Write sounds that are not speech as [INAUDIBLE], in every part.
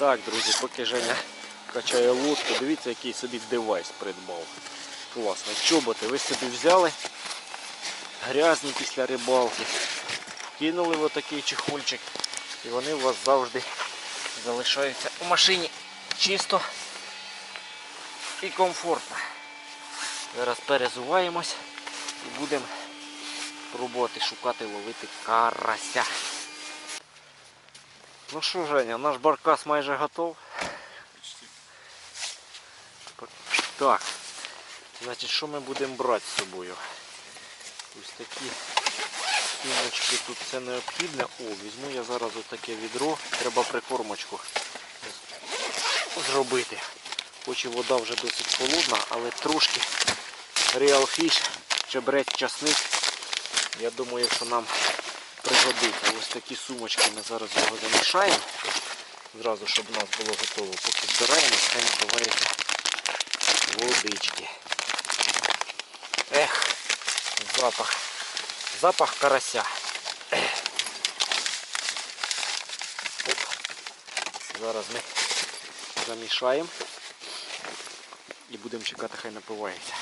Так, друзі, поки Женя качає лодку, дивіться, який собі девайс придбав. Класно. Чоботи ви собі взяли. Грязні після рибалки. Кинули в отакий чехольчик. І вони у вас завжди залишаються у машині чисто і комфортно. Зараз перезуваємось і будемо пробувати шукати ловити карася. Ну що, Женя, наш баркас майже готов. Так. Значить, що ми будемо брати з собою? Ось такі сумочки тут все необхідне. О, візьму я зараз отаке відро. Треба прикормочку зробити. Хоч і вода вже досить холодна, але трошки Real Fish, чебрець, часник. Я думаю, що нам пригодиться. Ось такі сумочки ми зараз його замішаємо. Зразу, щоб у нас було готово. Поки збираємо, хай напивається водички. Ех, запах. Запах карася. Оп. Зараз ми замішаємо і будемо чекати, хай напивається.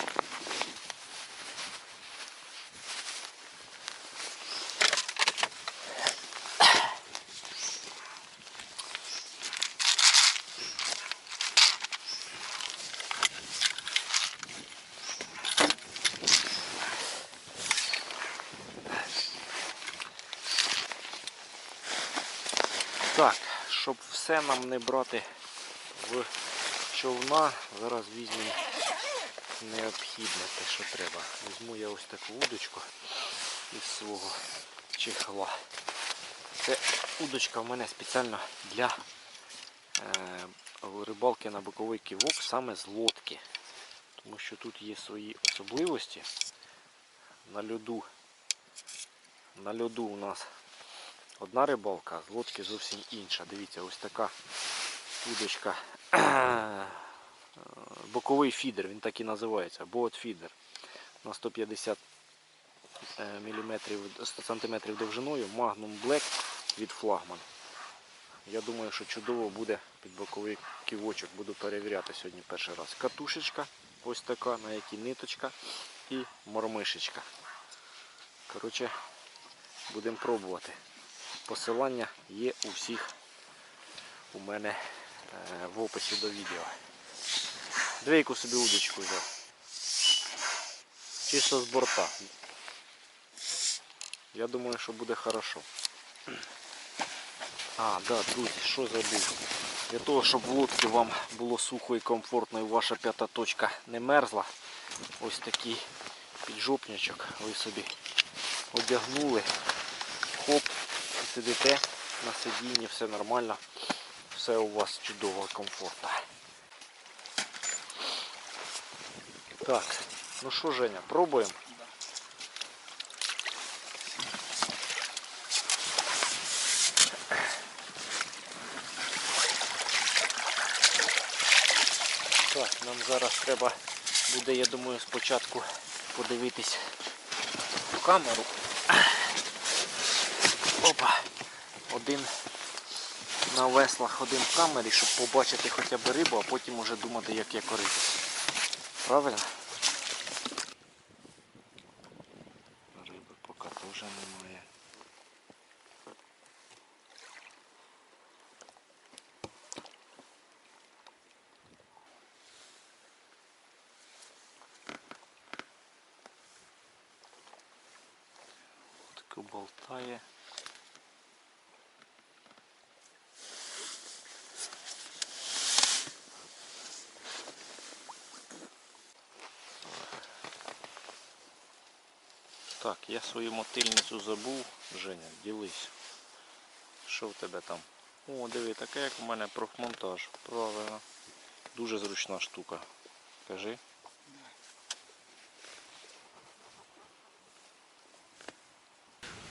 Так, щоб все нам не брати в човна, зараз візьмемо необхідне те, що треба. Візьму я ось таку удочку із свого чехла. Це удочка в мене спеціально для е, рибалки на боковий кивок саме з лодки. Тому що тут є свої особливості. На льоду, на льоду у нас одна рибалка, з лодки зовсім інша. Дивіться, ось така удочка. [CLEARS THROAT] Боковий фідер, він так і називається, боот фідер. На 150 мм, 100 см довжиною Magnum Black від флагман. Я думаю, що чудово буде під боковий ківочок. Буду перевіряти сьогодні перший раз. Катушечка, ось така, на якій ниточка і мормишечка. Коротше, будемо пробувати. Посилання є у всіх у мене е, в описі до відео. Двійку собі удочку взяв. Чисто з борта. Я думаю, що буде хорошо. А, да, друзі, що забув. Для того, щоб в лодці вам було сухо і комфортно і ваша п'ята точка не мерзла, ось такий піджопничок ви собі одягнули. Хоп, сидите на сидінні, все нормально, все у вас чудово комфортно. Так, ну що, Женя, пробуємо? Так, нам зараз треба буде, я думаю, спочатку подивитись в камеру. Опа. Один на веслах, один в камері, щоб побачити хоча б рибу, а потім уже думати, як я корити. Правильно? Так, я свою мотильницю забув. Женя, ділись. Що в тебе там? О, диви, таке як у мене профмонтаж. Правильно. Дуже зручна штука. Кажи.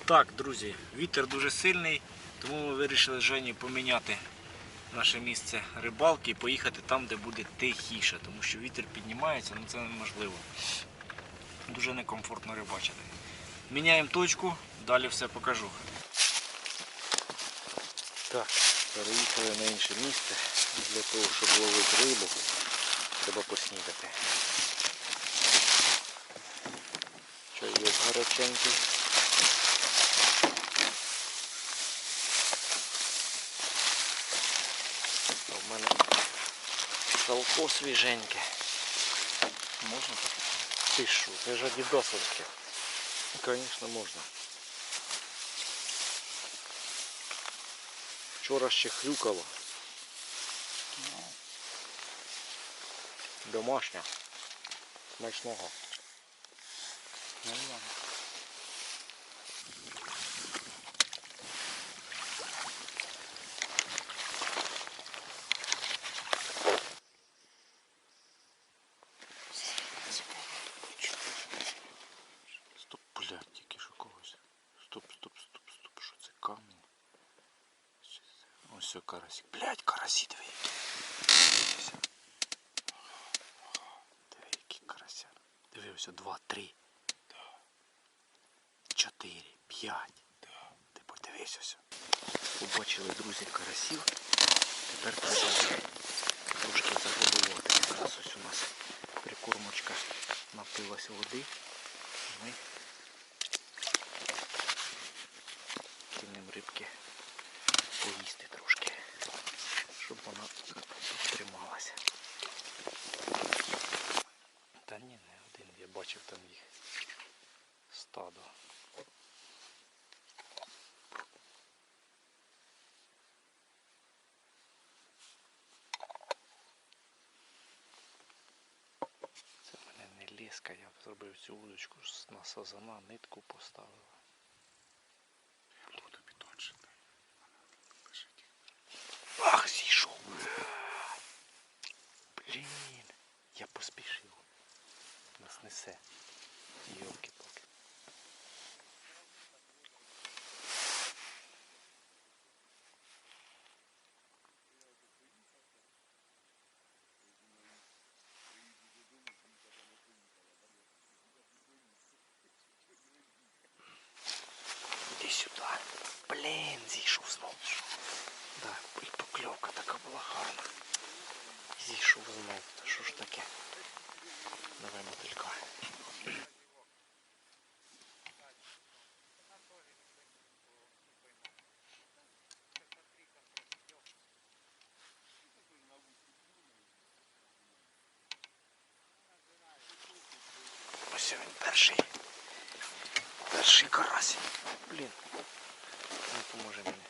Так, друзі, вітер дуже сильний, тому ми вирішили з Жені поміняти наше місце рибалки і поїхати там, де буде тихіше, тому що вітер піднімається, ну це неможливо. Дуже некомфортно рибачити. Міняємо точку, далі все покажу. Так, Переїхали на інше місце. Для того, щоб ловити рибу, треба поснідати. Чайок гаряченький. А в мене салко свіженьке. Можна? Ти що, це ж адідосовське. Звісно, можна. Вчора ще хрюкало. Домашня. Смачного. Ну ладно. Стоп, блядь, тільки що когось. Стоп, стоп, стоп, стоп, що це камінь? Що це? Ось все карасик. Блядь, карасі. Дивися. Диви які карася. Диви два, три. Чотири, п'ять. Ти подивись ось. Побачили, друзі, карасів. Тепер треба трошки загодувати. Якраз ось у нас прикормочка напилась води. Ми кинемо рибки поїсти трошки, щоб вона трималася. Та ні, не один, я бачив там їх стадо. Це в мене не ліска, я зробив цю удочку на сазана, нитку поставив. Ось він перший. Перший карась. Блін. Не поможе мені.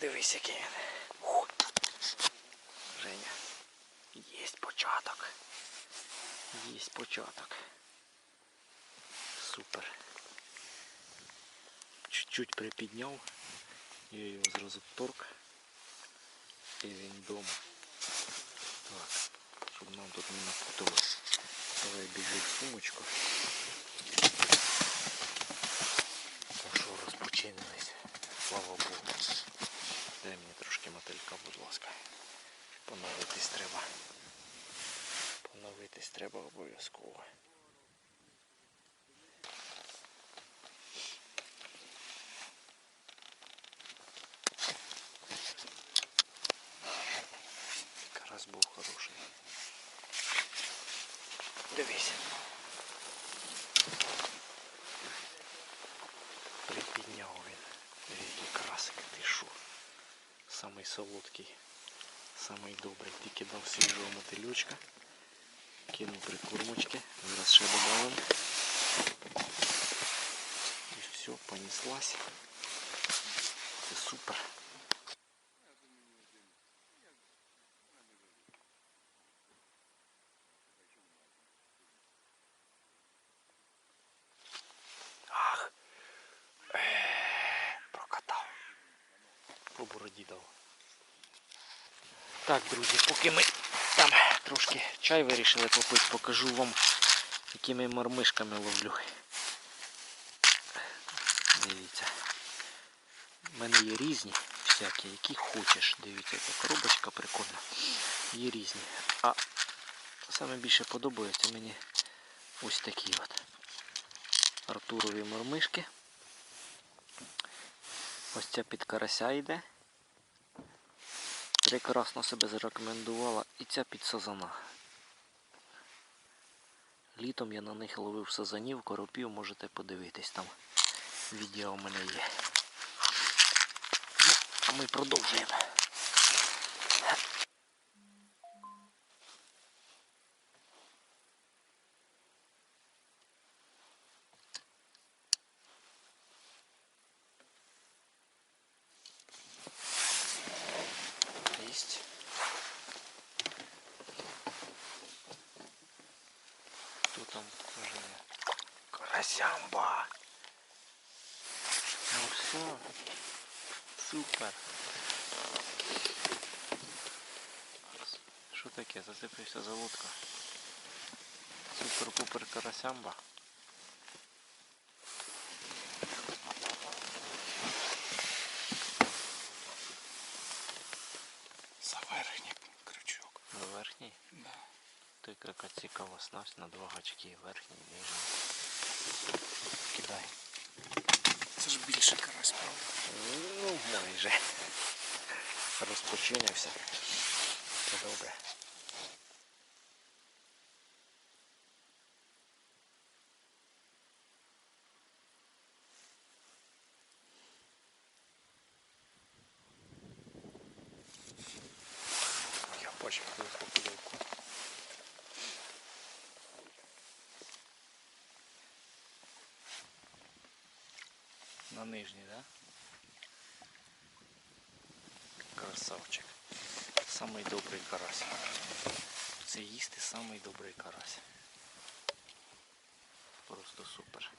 Дивись, який він. Ух. Женя. Єсть початок. Єсть початок. Супер. Чуть-чуть припідняв. Я його зразу торк. І він вдома. Так. Щоб нам тут не напуталось. Давай біжи в сумочку. Ну що. Слава Богу. Дай мені трошки мотилька, будь ласка. Поновитись треба. Поновитись треба обов'язково. Карась був хороший. Дивись. Припідняв він. Який красик, ти шо? Самий солодкий, самий добрий. Тільки дав свіжого мотилючка. Кинув прикормочки. Зараз ще додамо. І все, понеслась. Так, друзі, поки ми там трошки чай вирішили попити, покажу вам, якими мормишками ловлю. Дивіться. У мене є різні всякі, які хочеш. Дивіться, яка коробочка прикольна. Є різні. А саме більше подобаються мені ось такі от. Артурові мормишки. Ось ця під карася йде. Прекрасно себе зарекомендувала. І ця підсазана. Літом я на них ловив сазанів, коропів, можете подивитись там. Відео у мене є. Ну, а ми продовжуємо. Карасямба. Ну все. Супер. Що таке? Зацепився за лодку. Супер-пупер карасямба. За верхній крючок. На верхній. Да. Ти яка цікава снасть на два гачки. Верхній, нижній. Кидай. Це ж більше карась, правда? Ну, майже. Розпочинявся. Це добре. Я бачив твою попільку. На нижній. Да? Красавчик. Самий добрий карась. Це їсти самий добрий карась. Просто супер.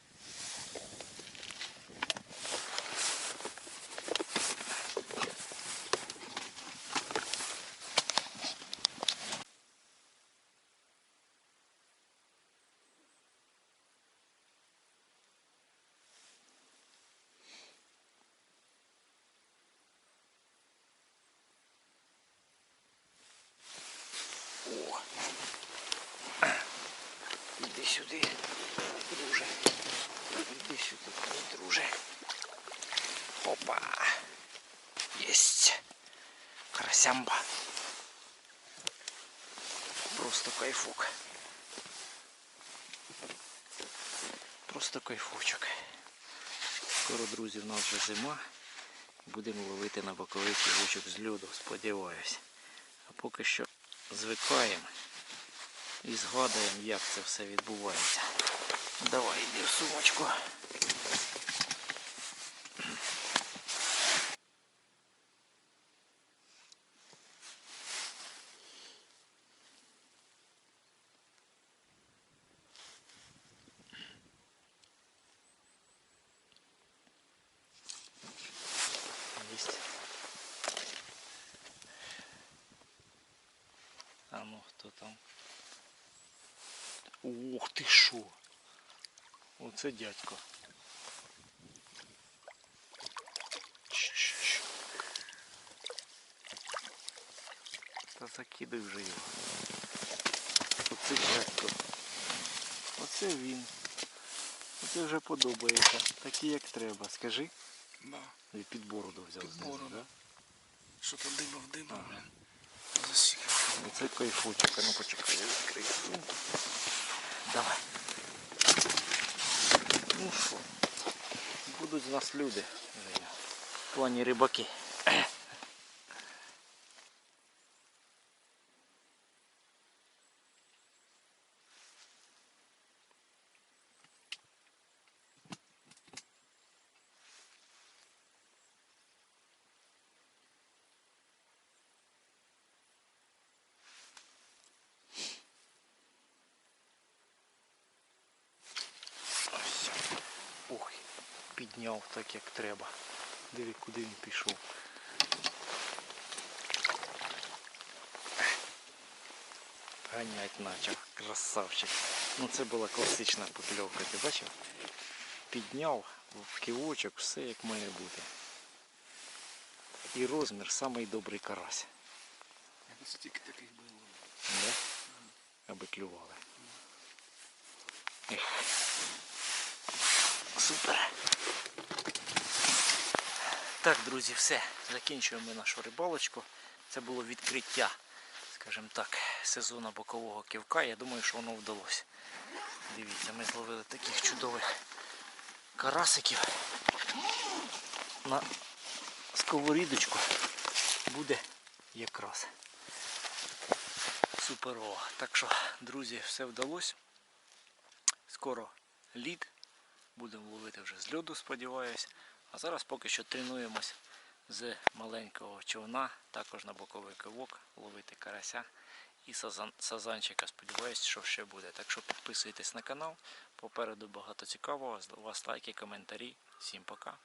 Іди сюди, друже. Іди сюди, друже. Опа. Єсть. Карасямба. Просто кайфук. Просто кайфучок. Скоро, друзі, в нас вже зима. Будемо ловити на боковий кілочок з льоду, сподіваюсь. А поки що звикаємо і згадуємо, як це все відбувається. Давай йди в сумочку. А ну хто там? Ух ти що! Оце дядько. Та закидай вже його. Оце дядько. Оце він. Оце вже подобається. Такі як треба. Скажи. Да. І під бороду взяв Під бороду. да? Що то дибав, Ага. блін. Оце кайфучик, ну почекай, я відкрию. Давай. Ну що, будуть з нас люди. Женя. Плані рибаки. Ось. Ой, підняв так як треба. Диви, куди він пішов. Ганять почав, красавчик. Ну це була класична покльовка, ти бачив? Підняв в ківочок, все як має бути. І розмір самий добрий карась. Це тільки таких було. Да? Аби клювали. Ех. Супер. Так, друзі, все. Закінчуємо ми нашу рибалочку. Це було відкриття, скажімо так, сезону бокового ківка. Я думаю, що воно вдалося. Дивіться, ми зловили таких чудових карасиків. На сковорідочку буде якраз. Суперово. Так що, друзі, все вдалося. Скоро лід. Будемо ловити вже з льоду, сподіваюсь. А зараз поки що тренуємось з маленького човна, також на боковий кивок, ловити карася і сазан, сазанчика. Сподіваюсь, що ще буде. Так що підписуйтесь на канал. Попереду багато цікавого. З вас лайки, коментарі. Всім пока.